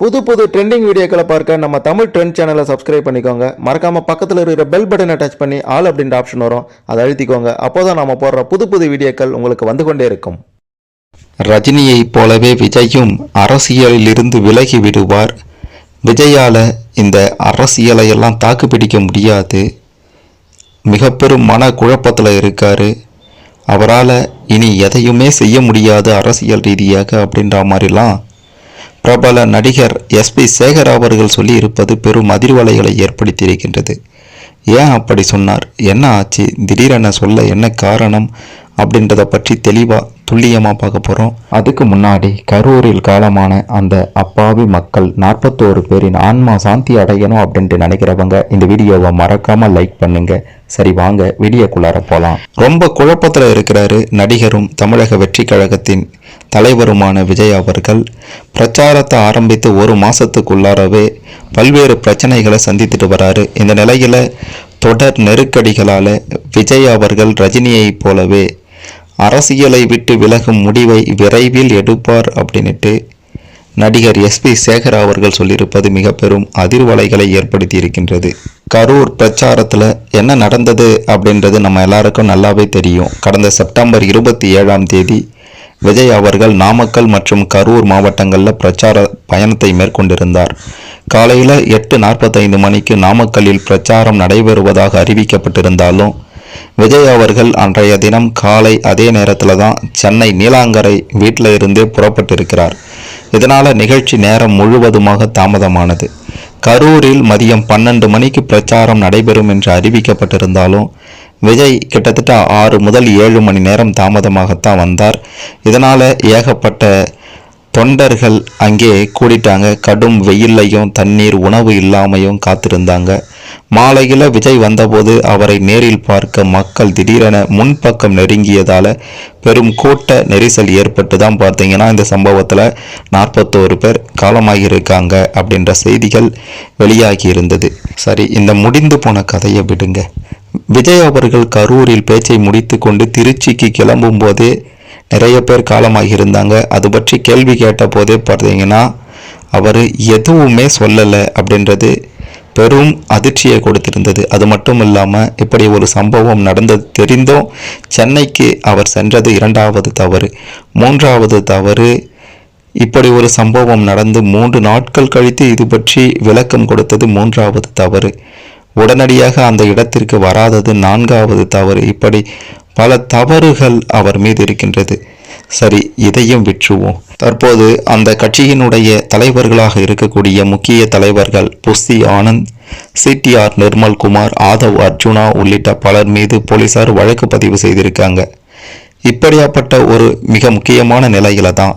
புது புது ட்ரெண்டிங் வீடியோக்களை பார்க்க நம்ம தமிழ் ட்ரெண்ட் சேனலை சப்ஸ்கிரைப் பண்ணிக்கோங்க. மறக்காமல் பக்கத்தில் இருக்கிற பெல் பட்டனை டச் பண்ணி ஆல் அப்படின்ற ஆப்ஷன் வரும். அதை அழுத்திக்கோங்க. அப்போதான் நம்ம போடுற புது புது வீடியோக்கள் உங்களுக்கு வந்து கொண்டே இருக்கும். ரஜினியைப் போலவே விஜயும் அரசியலிலிருந்து விலகி விடுவார். விஜயால் இந்த அரசியலை எல்லாம் தாக்குப்பிடிக்க முடியாது. மிக பெரும் மன குழப்பத்தில் இருக்கார். அவரால் இனி எதையுமே செய்ய முடியாது அரசியல் ரீதியாக அப்படின்ற மாதிரிலாம் பிரபல நடிகர் எஸ்பி சேகர் அவர்கள் சொல்லி இருப்பது பெரும் அதிர்வலைகளை ஏற்படுத்தியிருக்கின்றது. ஏன் அப்படி சொன்னார்? என்ன ஆச்சு? திடீரென சொல்ல என்ன காரணம்? அப்படின்றத பற்றி தெளிவாக துல்லியமாக பார்க்க போகிறோம் அதுக்கு முன்னாடி கரூரில் காலமான அந்த அப்பாவி மக்கள் நாற்பத்தோரு பேரின் ஆன்மா சாந்தி அடையணும் அப்படின்ட்டு நினைக்கிறவங்க இந்த வீடியோவை மறக்காமல் லைக் பண்ணுங்கள் சரி வாங்க வீடியோக்குள்ளார போகலாம் ரொம்ப குழப்பத்தில் இருக்கிறாரு நடிகரும் தமிழக வெற்றி கழகத்தின் தலைவருமான விஜய் அவர்கள். பிரச்சாரத்தை ஆரம்பித்து ஒரு மாதத்துக்குள்ளாரவே பல்வேறு பிரச்சனைகளை சந்தித்துட்டு வராரு. இந்த நிலையில் தொடர் நெருக்கடிகளால் விஜய் அவர்கள் ரஜினியைப் போலவே அரசியலை விட்டு விலகும் முடிவை விரைவில் எடுப்பார் அப்படின்னுட்டு நடிகர் எஸ்பி சேகர் அவர்கள் சொல்லியிருப்பது மிக பெரும் அதிர்வலைகளை ஏற்படுத்தி இருக்கின்றது கரூர் பிரச்சாரத்தில் என்ன நடந்தது அப்படின்றது நம்ம எல்லாருக்கும் நல்லாவே தெரியும். கடந்த செப்டம்பர் இருபத்தி ஏழாம் தேதி விஜய் அவர்கள் நாமக்கல் மற்றும் கரூர் மாவட்டங்களில் பிரச்சார பயணத்தை மேற்கொண்டிருந்தார். காலையில் எட்டு நாற்பத்தைந்து மணிக்கு நாமக்கல்லில் பிரச்சாரம் நடைபெறுவதாக அறிவிக்கப்பட்டிருந்தாலும் விஜய் அவர்கள் அன்றைய தினம் காலை அதே நேரத்தில் தான் சென்னை நீலாங்கரை வீட்டில் இருந்தே புறப்பட்டிருக்கிறார். இதனால் நிகழ்ச்சி நேரம் முழுவதுமாக தாமதமானது. கரூரில் மதியம் பன்னெண்டு மணிக்கு பிரச்சாரம் நடைபெறும் என்று அறிவிக்கப்பட்டிருந்தாலும் விஜய் கிட்டத்தட்ட ஆறு முதல் ஏழு மணி நேரம் தாமதமாகத்தான் வந்தார். இதனால் ஏகப்பட்ட தொண்டர்கள் அங்கே கூடிட்டாங்க. கடும் வெயில்லையும் தண்ணீர் உணவு இல்லாமையும் காத்திருந்தாங்க. மாலையில் விஜய் வந்தபோது அவரை நேரில் பார்க்க மக்கள் திடீரென முன்பக்கம் நெருங்கியதால் பெரும் கூட்ட நெரிசல் ஏற்பட்டு தான் பார்த்தீங்கன்னா இந்த சம்பவத்தில் நாற்பத்தோரு பேர் காலமாகியிருக்காங்க அப்படின்ற செய்திகள் வெளியாகி இருந்தது சரி இந்த முடிந்து போன கதையை விடுங்க. விஜய் அவர்கள் கரூரில் பேச்சை முடித்துக்கொண்டு திருச்சிக்கு கிளம்பும் போதே நிறைய பேர் காலமாகி இருந்தாங்க. அது பற்றி கேள்வி கேட்ட போதே பார்த்தீங்கன்னா அவர் எதுவுமே சொல்லலை அப்படின்றது பெரும் அதிர்ச்சியை கொடுத்திருந்தது. அது மட்டும் இல்லாமல் இப்படி ஒரு சம்பவம் நடந்தது தெரிந்தும் சென்னைக்கு அவர் சென்றது இரண்டாவது தவறு. மூன்றாவது தவறு இப்படி ஒரு சம்பவம் நடந்து மூன்று நாட்கள் கழித்து இது பற்றி விளக்கம் கொடுத்தது மூன்றாவது தவறு. உடனடியாக அந்த இடத்திற்கு வராதது நான்காவது தவறு. இப்படி பல தவறுகள் அவர் மீது இருக்கின்றது. சரி இதையும் விற்றுவோம். தற்போது அந்த கட்சியினுடைய தலைவர்களாக இருக்கக்கூடிய முக்கிய தலைவர்கள் புஸ்தி ஆனந்த் சிடிஆர் நிர்மல்குமார் ஆதவ் அர்ஜுனா உள்ளிட்ட பலர் மீது போலீசார் வழக்கு பதிவு செய்திருக்காங்க. இப்படியாப்பட்ட ஒரு மிக முக்கியமான நிலையில தான்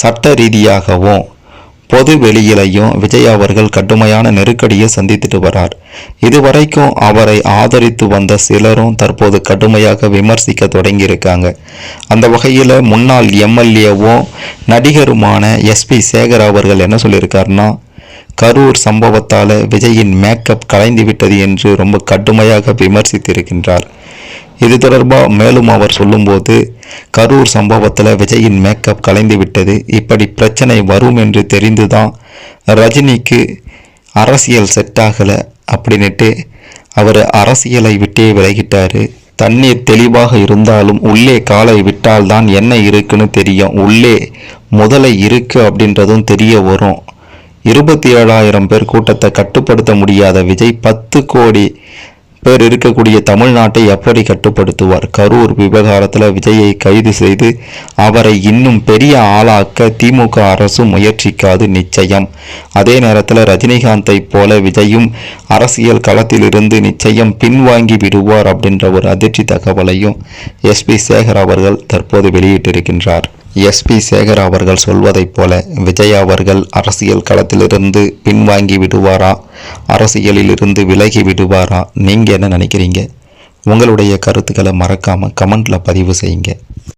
சட்ட ரீதியாகவும் பொது வெளியிலையும் விஜய் அவர்கள் கடுமையான நெருக்கடியை சந்தித்துட்டு வரார். இதுவரைக்கும் அவரை ஆதரித்து வந்த சிலரும் தற்போது கடுமையாக விமர்சிக்க தொடங்கியிருக்காங்க. அந்த வகையில் முன்னாள் எம்எல்ஏவும் நடிகருமான எஸ்பி சேகர் அவர்கள் என்ன சொல்லியிருக்காருன்னா கரூர் சம்பவத்தால் விஜயின் மேக்கப் கலைந்து விட்டது என்று ரொம்ப கடுமையாக விமர்சித்திருக்கின்றார். இது தொடர்பாக மேலும் அவர் சொல்லும்போது கரூர் சம்பவத்தில் விஜயின் மேக்கப் கலைந்து விட்டது. இப்படி பிரச்சனை வரும் என்று தெரிந்துதான் ரஜினிக்கு அரசியல் செட் ஆகலை அப்படின்னுட்டு அவர் அரசியலை விட்டே விலகிட்டாரு. தண்ணீர் தெளிவாக இருந்தாலும் உள்ளே காலை விட்டால்தான் என்ன இருக்குன்னு தெரியும். உள்ளே முதலை இருக்கு அப்படின்றதும் தெரிய வரும். இருபத்தி ஏழாயிரம் பேர் கூட்டத்தை கட்டுப்படுத்த முடியாத விஜய் பத்து கோடி பேர் இருக்கக்கூடிய தமிழ்நாட்டை எப்படி கட்டுப்படுத்துவார்? கரூர் விவகாரத்தில் விஜயை கைது செய்து அவரை இன்னும் பெரிய ஆளாக்க திமுக அரசு முயற்சிக்காது நிச்சயம். அதே நேரத்தில் ரஜினிகாந்தை போல விஜயும் அரசியல் களத்திலிருந்து நிச்சயம் பின்வாங்கி விடுவார் அப்படின்ற ஒரு அதிர்ச்சி தகவலையும் எஸ்பி சேகர் அவர்கள் தற்போது வெளியிட்டிருக்கின்றார். எஸ்பி சேகர் அவர்கள் சொல்வதைப் போல விஜய் அவர்கள் அரசியல் களத்திலிருந்து பின்வாங்கி விடுவாரா? அரசியலிலிருந்து விலகி விடுவாரா? நீங்கள் என்ன நினைக்கிறீங்க? உங்களுடைய கருத்துக்களை மறக்காமல் கமெண்ட்டில் பதிவு செய்யுங்க.